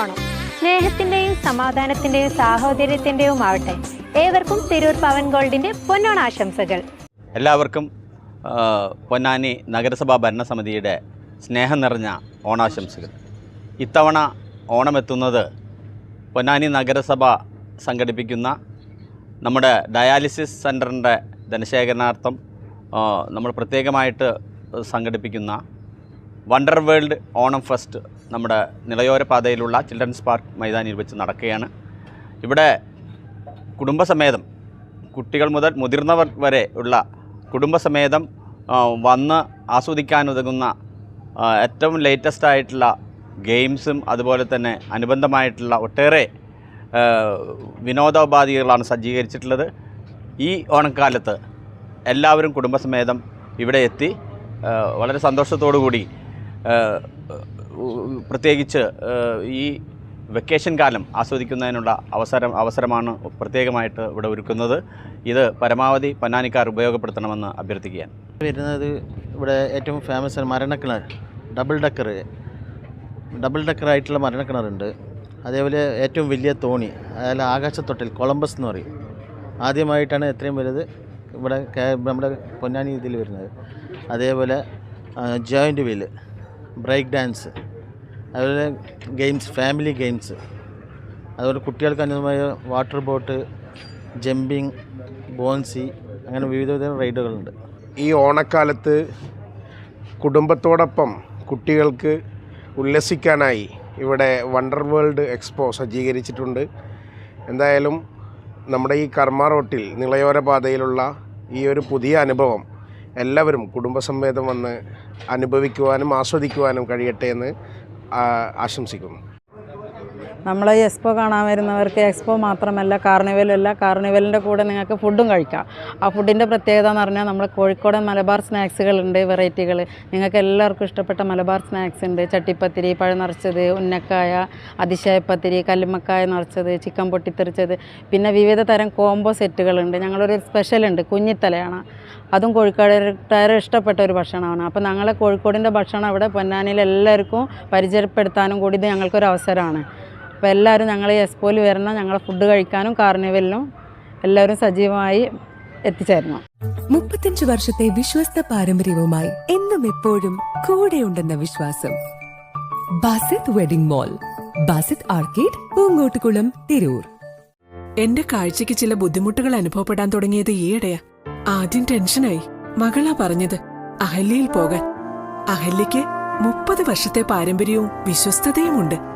ഓണം സ്നേഹത്തിന്റെയും സമാധാനത്തിന്റെയും സാഹോദര്യത്തിന്റെയും ആവട്ടെ. ഏവർക്കും തിരൂർ പവൻ ഗോൾഡിന്റെ പൊന്നോണാശംസകൾ എല്ലാവർക്കും പൊന്നാനി നഗരസഭാ ഭരണസമിതിയുടെ സ്നേഹം നിറഞ്ഞ ഓണാശംസകൾ. ഇത്തവണ ഓണമെത്തുന്നത് പൊന്നാനി നഗരസഭ സംഘടിപ്പിക്കുന്ന നമ്മുടെ ഡയാലിസിസ് സെന്ററിന്റെ ധനശേഖരണാർത്ഥം നമ്മൾ പ്രത്യേകമായിട്ട് സംഘടിപ്പിക്കുന്ന വണ്ടർ വേൾഡ് ഓണം ഫെസ്റ്റ് നമ്മുടെ നിളയോര പാതയിലുള്ള ചിൽഡ്രൻസ് പാർക്ക് മൈതാനിയിൽ വെച്ച് നടക്കുകയാണ്. ഇവിടെ കുടുംബസമേതം കുട്ടികൾ മുതൽ മുതിർന്നവർ വരെ ഉള്ള കുടുംബസമേതം വന്ന് ആസ്വദിക്കാനുതകുന്ന ഏറ്റവും ലേറ്റസ്റ്റ് ആയിട്ടുള്ള ഗെയിംസും അതുപോലെ തന്നെ അനുബന്ധമായിട്ടുള്ള ഒട്ടേറെ വിനോദോപാധികളാണ് സജ്ജീകരിച്ചിട്ടുള്ളത്. ഈ ഓണക്കാലത്ത് എല്ലാവരും കുടുംബസമേതം ഇവിടെ എത്തി വളരെ സന്തോഷത്തോടു കൂടി പ്രത്യേകിച്ച് ഈ വെക്കേഷൻ കാലം ആസ്വദിക്കുന്നതിനുള്ള അവസരം അവസരമാണ് പ്രത്യേകമായിട്ട് ഇവിടെ ഒരുക്കുന്നത്. ഇത് പരമാവധി പൊന്നാനിക്കാർ ഉപയോഗപ്പെടുത്തണമെന്ന് അഭ്യർത്ഥിക്കുകയാണ്. വരുന്നത് ഇവിടെ ഏറ്റവും ഫേമസ് മരണക്കിണർ ഡബിൾ ഡക്കർ ഡബിൾ ഡക്കർ ആയിട്ടുള്ള മരണക്കിണറുണ്ട്. അതേപോലെ ഏറ്റവും വലിയ തോണി അതായത് ആകാശത്തൊട്ടിൽ കൊളംബസ് എന്ന് പറയും. ആദ്യമായിട്ടാണ് എത്രയും വലുത് ഇവിടെ നമ്മുടെ പൊന്നാനി ഇതിൽ വരുന്നത്. അതേപോലെ ജോയിന്റ് വീൽ ബ്രേക്ക് ഡാൻസ് അതുപോലെ ഗെയിംസ് ഫാമിലി ഗെയിംസ്. അതുപോലെ കുട്ടികൾക്ക് അനുസൃതമായ വാട്ടർ ബോട്ട് ജമ്പിങ് ബോൺസി അങ്ങനെ വിവിധ വിധ റൈഡുകളുണ്ട്. ഈ ഓണക്കാലത്ത് കുടുംബത്തോടൊപ്പം കുട്ടികൾക്ക് ഉല്ലസിക്കാനായി ഇവിടെ വണ്ടർ വേൾഡ് എക്സ്പോ സജ്ജീകരിച്ചിട്ടുണ്ട്. എന്തായാലും നമ്മുടെ ഈ കർമ്മ റോട്ടിൽ നിളയോര പാതയിലുള്ള ഈ ഒരു പുതിയ അനുഭവം എല്ലാവരും കുടുംബസമേതം വന്ന് അനുഭവിക്കുവാനും ആസ്വദിക്കുവാനും കഴിയട്ടെ എന്ന് ആശംസിക്കുന്നു നമ്മളെ ഈ എക്സ്പോ കാണാൻ വരുന്നവർക്ക് എക്സ്പോ മാത്രമല്ല കാർണിവലല്ല കാർണിവലിന്റെ കൂടെ നിങ്ങൾക്ക് ഫുഡും കഴിക്കാം. ആ ഫുഡിന്റെ പ്രത്യേകത എന്ന് പറഞ്ഞാൽ നമ്മൾ കോഴിക്കോടൻ മലബാർ സ്നാക്സുകളുണ്ട് വെറൈറ്റികൾ നിങ്ങൾക്ക് എല്ലാവർക്കും ഇഷ്ടപ്പെട്ട മലബാർ സ്നാക്സ് ഉണ്ട്. ചട്ടിപ്പത്തിരി പഴം നിറച്ചത് ഉന്നക്കായ അതിശയപ്പത്തിരി കല്ലുമ്മക്കായ നിറച്ചത് ചിക്കൻ പൊട്ടിത്തെറിച്ചത്. പിന്നെ വിവിധ തരം കോംബോ സെറ്റുകളുണ്ട്. ഞങ്ങളൊരു സ്പെഷ്യലുണ്ട് കുഞ്ഞിത്തലയാണ്. അതും കോഴിക്കോട്ടുകാരെ ഇഷ്ടപ്പെട്ട ഒരു ഭക്ഷണമാണ്. അപ്പോൾ ഞങ്ങളെ കോഴിക്കോടിന്റെ ഭക്ഷണം ഇവിടെ പൊന്നാനിയിൽ എല്ലാവർക്കും പരിചയപ്പെടുത്താനും കൂടി ഇത് ഞങ്ങൾക്കൊരു അവസരമാണ്. അപ്പോൾ എല്ലാവരും ഞങ്ങൾ എസ് എക്സ്പോയിൽ വരണം ഞങ്ങളെ ഫുഡ് കഴിക്കാനും കാർണിവലിനും എല്ലാവരും സജീവമായി എത്തിച്ചേരണം. മുപ്പത്തഞ്ച് വർഷത്തെ വിശ്വസ്ത പാരമ്പര്യവുമായി എന്നും എപ്പോഴും കൂടെയുണ്ടെന്ന വിശ്വാസം. Basith wedding mall Basith arcade Poongottukulam Tirur. എന്റെ കാഴ്ചയ്ക്ക് ചില ബുദ്ധിമുട്ടുകൾ അനുഭവപ്പെടാൻ തുടങ്ങിയത് ഈയിടെയാ. ആദ്യം ടെൻഷനായി. മകളാ പറഞ്ഞത് അഹല്യയിൽ പോകാൻ. അഹല്യയ്ക്ക് മുപ്പത് വർഷത്തെ പാരമ്പര്യവും വിശ്വസ്തതയുമുണ്ട്.